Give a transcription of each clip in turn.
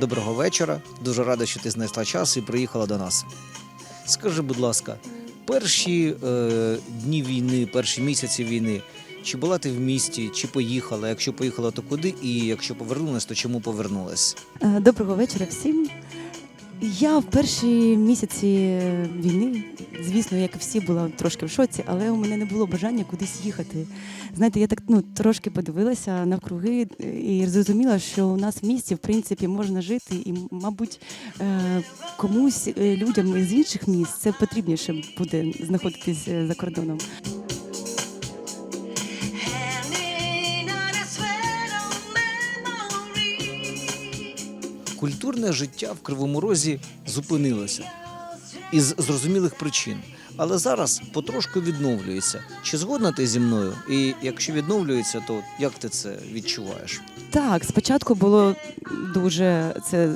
Доброго вечора. Дуже рада, що ти знайшла час і приїхала до нас. Скажи, будь ласка, перші е, дні війни, перші місяці війни, чи була ти в місті, чи поїхала? Якщо поїхала, то куди? І якщо повернулась, то чому повернулась? Е, Доброго вечора всім. Я в перші місяці війни, звісно, як і всі, була трошки в шоці, але у мене не було бажання кудись їхати. Знаєте, я так ну трошки подивилася навкруги і зрозуміла, що у нас в місті в принципі можна жити, і, мабуть, е, комусь е, людям з інших міст це потрібніше буде знаходитись е, за кордоном. Культурне життя в Кривому Розі зупинилося із зрозумілих причин. Але зараз потрошку відновлюється. Чи згодна ти зі мною? І якщо відновлюється, то як ти це відчуваєш? Так, спочатку було дуже це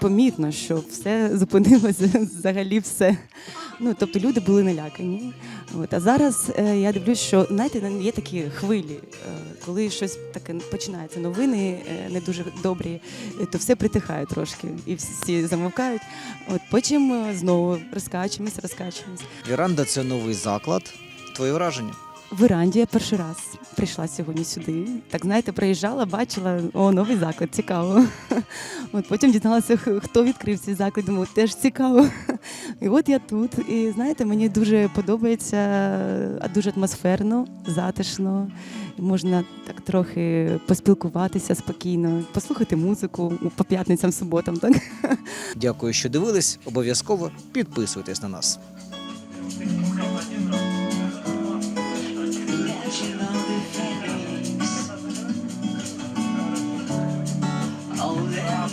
помітно, що все зупинилося, взагалі все. Ну, тобто люди були налякані. От, а зараз е, я дивлюсь, що знаєте, є такі хвилі, е, коли щось таке починається, новини е, не дуже добрі, е, то все притихає трошки, і всі замовкають. От потім е, знову розкачуємось, розкачуємось. Віранда це новий заклад. Твої враження? В Іранді я перший раз прийшла сьогодні сюди. Так знаєте, приїжджала, бачила, о, новий заклад, цікаво. От потім дізналася, хто відкрив цей заклад, думаю, теж цікаво. І от я тут. І знаєте, мені дуже подобається, дуже атмосферно, затишно. Можна так трохи поспілкуватися спокійно, послухати музику по п'ятницям, суботам. Так Дякую, що дивились. Обов'язково підписуйтесь на нас.